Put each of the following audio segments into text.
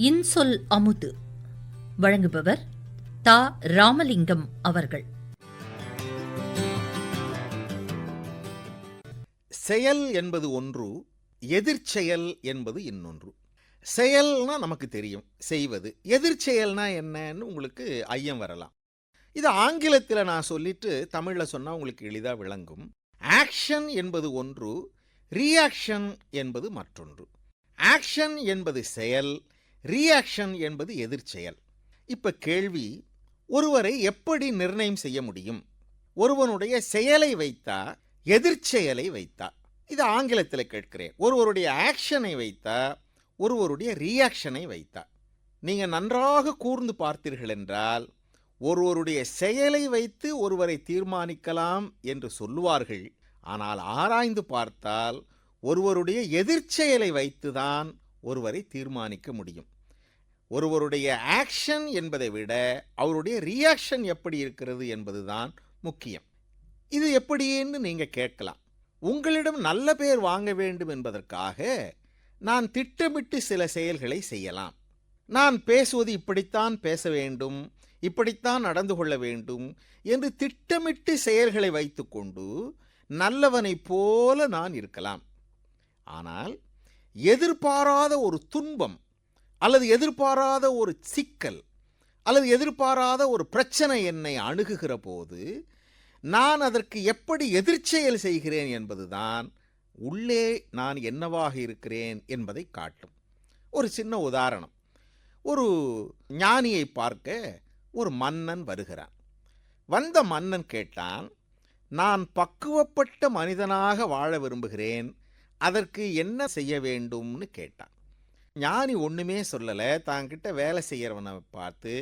இன்சொல் அமுது. வழங்குபவர் தா. ராமலிங்கம் அவர்கள். செயல் என்பது ஒன்று எதிர்ச்செயல் என்பது இன்னொன்று. செயல்னா நமக்கு தெரியும் செய்வது. எதிர்ச்செயல்னா என்னன்னு உங்களுக்கு ஐயம் வரலாம். இது ஆங்கிலத்தில் நான் சொல்லிட்டு தமிழில் சொன்னால் உங்களுக்கு எளிதாக விளங்கும். ஆக்ஷன் என்பது ஒன்று ரியாக்ஷன் என்பது மற்றொன்று. ஆக்ஷன் என்பது செயல் ரியாக்ஷன் என்பது எதிர்ச்செயல் இப்போ கேள்வி ஒருவரை எப்படி நிர்ணயம் செய்ய முடியும்? ஒருவனுடைய செயலை வைத்தா எதிர்ச்செயலை வைத்தா. இது ஆங்கிலத்தில் கேட்கிறேன். ஒருவருடைய ஆக்ஷனை வைத்தா ஒருவருடைய ரியாக்ஷனை வைத்தா. நீங்கள் நன்றாக கூர்ந்து பார்த்தீர்கள் என்றால் ஒருவருடைய செயலை வைத்து ஒருவரை தீர்மானிக்கலாம் என்று சொல்லுவார்கள். ஆனால் ஆராய்ந்து பார்த்தால் ஒருவருடைய எதிர்ச்செயலை வைத்துதான் ஒருவரை தீர்மானிக்க முடியும். ஒருவருடைய ஆக்ஷன் என்பதை விட அவருடைய ரியாக்ஷன் எப்படி இருக்கிறது என்பதுதான் முக்கியம். இது எப்படின்னு நீங்கள் கேட்கலாம். உங்களிடம் நல்ல பேர் வாங்க வேண்டும் என்பதற்காக நான் திட்டமிட்டு சில செயல்களை செய்யலாம். நான் பேசுவது இப்படித்தான் பேச வேண்டும் இப்படித்தான் நடந்து கொள்ள வேண்டும் என்று திட்டமிட்டு செயல்களை வைத்துக்கொண்டு நல்லவனைப் போல நான் இருக்கலாம். ஆனால் எதிர்பாராத ஒரு துன்பம் அல்லது எதிர்பாராத ஒரு சிக்கல் அல்லது எதிர்பாராத ஒரு பிரச்சனை என்னை அணுகுகிற போது நான் அதற்கு எப்படி எதிர்ச்செயல் செய்கிறேன் என்பதுதான் உள்ளே நான் என்னவாக இருக்கிறேன் என்பதை காட்டும். ஒரு சின்ன உதாரணம். ஒரு ஞானியை பார்க்க ஒரு மன்னன் வருகிறான். வந்த மன்னன் கேட்டான் நான் பக்குவப்பட்ட மனிதனாக வாழ விரும்புகிறேன். அதற்கு என்ன செய்ய வேண்டும்னு கேட்டான். ஞானி ஒன்றுமே சொல்லலை. தாங்கிட்ட வேலை செய்கிறவனை பார்த்து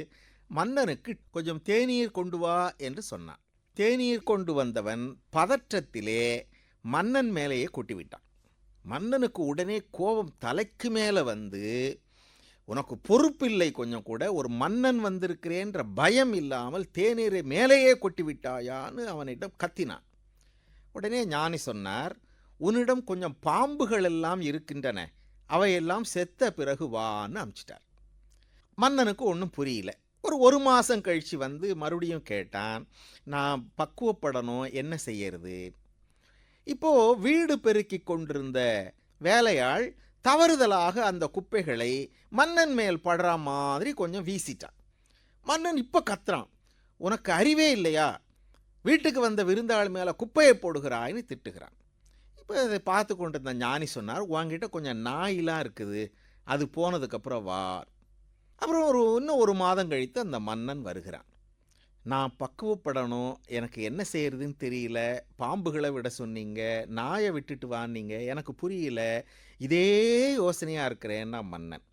மன்னனுக்கு கொஞ்சம் தேநீர் கொண்டு வா என்று சொன்னான். தேநீர் கொண்டு வந்தவன் பதற்றத்திலே மன்னன் மேலேயே கொட்டிவிட்டான். மன்னனுக்கு உடனே கோபம் தலைக்கு மேலே வந்து உனக்கு பொறுப்பில்லை கொஞ்சம் கூட. ஒரு மன்னன் வந்திருக்கிறேன்ற பயம் இல்லாமல் தேநீரை மேலேயே கொட்டி விட்டாயான்னு அவனிடம் கத்தினான். உடனே ஞானி சொன்னார் உன்னிடம் கொஞ்சம் பாம்புகள் எல்லாம் இருக்கின்றன அவையெல்லாம் செத்த பிறகு வான்னு அமிச்சிட்டார். மன்னனுக்கு ஒன்றும் புரியல. ஒரு ஒரு மாதம் கழித்து வந்து மறுபடியும் கேட்டான் நான் பக்குவப்படணும் என்ன செய்யறது? இப்போது வீடு பெருக்கி கொண்டிருந்த வேலையாள் தவறுதலாக அந்த குப்பைகளை மன்னன் மேல் படுற மாதிரி கொஞ்சம் வீசிட்டான். மன்னன் இப்போ கத்துறான் உனக்கு அறிவே இல்லையா? வீட்டுக்கு வந்த விருந்தாள் மேலே குப்பையை போடுகிறாய்னு திட்டுகிறான். இப்போ அதை பார்த்து கொண்டு இருந்த ஞானி சொன்னார் உங்ககிட்ட கொஞ்சம் நாயெலாம் இருக்குது. அது போனதுக்கப்புறம் வா. அப்புறம் ஒரு இன்னும் ஒரு மாதம் கழித்து அந்த மன்னன் வருகிறான். நான் பக்குவப்படணும். எனக்கு என்ன செய்யறதுன்னு தெரியல. பாம்புகளை விட சொன்னீங்க. நாயை விட்டுட்டு வான்னீங்க. எனக்கு புரியல. இதே யோசனையாக இருக்கிறேன்னா மன்னன்.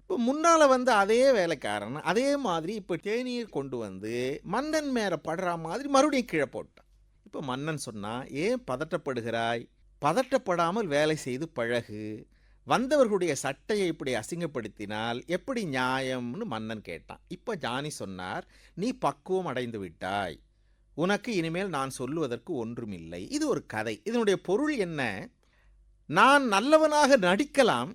இப்போ முன்னால் வந்து அதே வேலைக்காரன் அதே மாதிரி இப்போ தேநீர் கொண்டு வந்து மன்னன் மேலே படுற மாதிரி மறுபடியும் கீழே போட்டான். இப்போ மன்னன் சொன்னான் ஏன் பதட்டப்படுகிறாய்? பதட்டப்படாமல் வேலை செய்து பழகு. வந்தவர்களுடைய சட்டையை இப்படி அசிங்கப்படுத்தினால் எப்படி நியாயம்னு மன்னன் கேட்டான். இப்போ ஜானி சொன்னார் நீ பக்குவம் அடைந்து விட்டாய். உனக்கு இனிமேல் நான் சொல்லுவதற்கு ஒன்றுமில்லை. இது ஒரு கதை. இதனுடைய பொருள் என்ன? நான் நல்லவனாக நடிக்கலாம்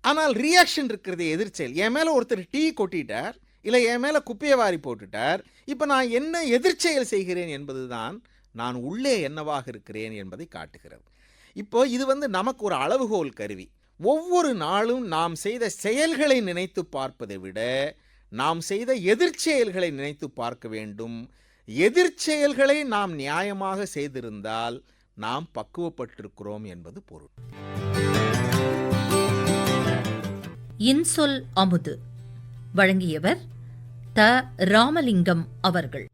ஆனால் ரியாக்ஷன் இருக்கிறது எதிர்ச்செயல் என் மேலே ஒருத்தர் டீ கொட்டிட்டார் இல்லை என் மேலே குப்பையை வாரி போட்டுட்டார் இப்போ நான் என்ன எதிர்ச்செயல் செய்கிறேன் என்பதுதான் நான் உள்ளே என்னவாக இருக்கிறேன் என்பதை காட்டுகிறது. இப்போ இது வந்து நமக்கு ஒரு அளவுகோல் கருவி. ஒவ்வொரு நாளும் நாம் செய்த செயல்களை நினைத்து பார்ப்பதை விட நாம் செய்த எதிர்ச்செயல்களை நினைத்து பார்க்க வேண்டும். எதிர்ச்செயல்களை நாம் நியாயமாக செய்திருந்தால் நாம் பக்குவப்பட்டிருக்கிறோம் என்பது பொருள். இன்சொல் அமுது. வழங்கியவர் த. ராமலிங்கம் அவர்கள்.